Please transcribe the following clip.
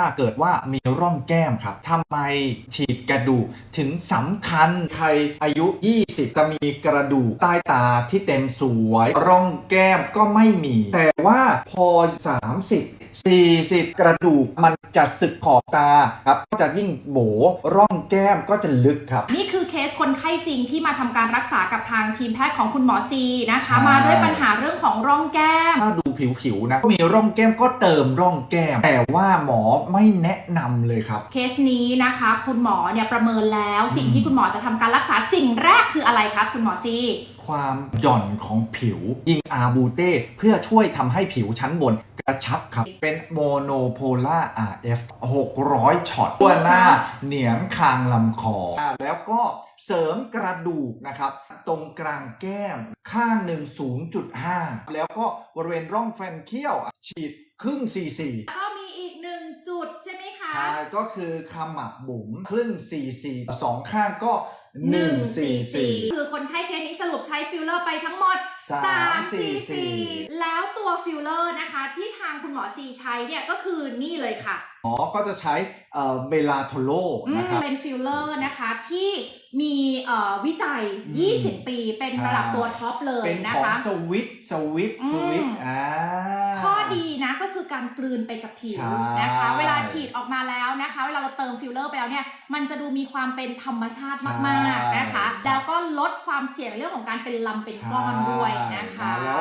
ถ้าเกิดว่ามีร่องแก้มครับทำไมฉีดกระดูกถึงสำคัญใครอายุ 20 จะมีกระดูกใต้ตาที่เต็มสวย ร่องแก้มก็ไม่มี แต่ว่าพอ 30 40 กระดูกมันจะสึกขอบตาครับก็จะยิ่งโบร่องแก้มก็จะลึกครับ นี่คือเคสคนไข้จริงที่มาทำการรักษากับทางทีมแพทย์ของคุณหมอซีนะคะใช่มาด้วยปัญหาเรื่องของ ร่องแก้ม ถ้าดูผิวๆนะมีร่องแก้มก็เติมร่องแก้ม แต่ว่าหมอไม่แนะนำเลยครับ เคสนี้นะคะ คุณหมอเนี่ยประเมินแล้วสิ่งอืมที่คุณหมอจะทำการรักษาสิ่งแรกคืออะไรคะคุณหมอซี ความหย่อนของผิว ยิงอาบูเต้เพื่อช่วยทำให้ผิวชั้นบนกระชับครับ เป็นโมโนโพล่า RF 600 ช็อตตัวหน้าเหนียงคางลำคออ่าแล้วก็เสริมกระดูกนะครับ ตรงกลางแก้มข้างหนึ่ง0.5 แล้วก็บริเวณร่องแฟนเคี้ยวอะฉีดครึ่ง cc ก็มีอีกหนึ่งจุดใช่ไหมคะ ใช่ก็คือขมับบุ๋มครึ่ง cc สองข้างก็1 cc คือคนไข้เคสนี้สรุปใช้ฟิลเลอร์ไปทั้งหมดสาม3 cc cc แล้วตัวฟิลเลอร์นะคะที่ทางคุณหมอซีใช้เนี่ยก็คือนี่เลยค่ะหมอก็จะใช้เบลาโทโลอืมนะครับเป็นฟิลเลอร์นะคะที่มีเอ่อวิจัยอืม20 ปีเป็นใช่ระดับตัวท็อปเลยเป็นนะของคะสวิตสวิตอืมสวิตอ่าข้อดีนะก็คือการกลืนไปกับผิวใช่นะคะ เวลาฉีดออกมาแล้วนะคะ เวลาเราเติมฟิลเลอร์ไปแล้วเนี่ยมันจะดูมีความเป็นธรรมชาติมาก ๆ นะคะ แล้วก็ลดความเสี่ยงในเรื่องของการเป็นลำเป็นก้อนด้วยนะคะแล้ว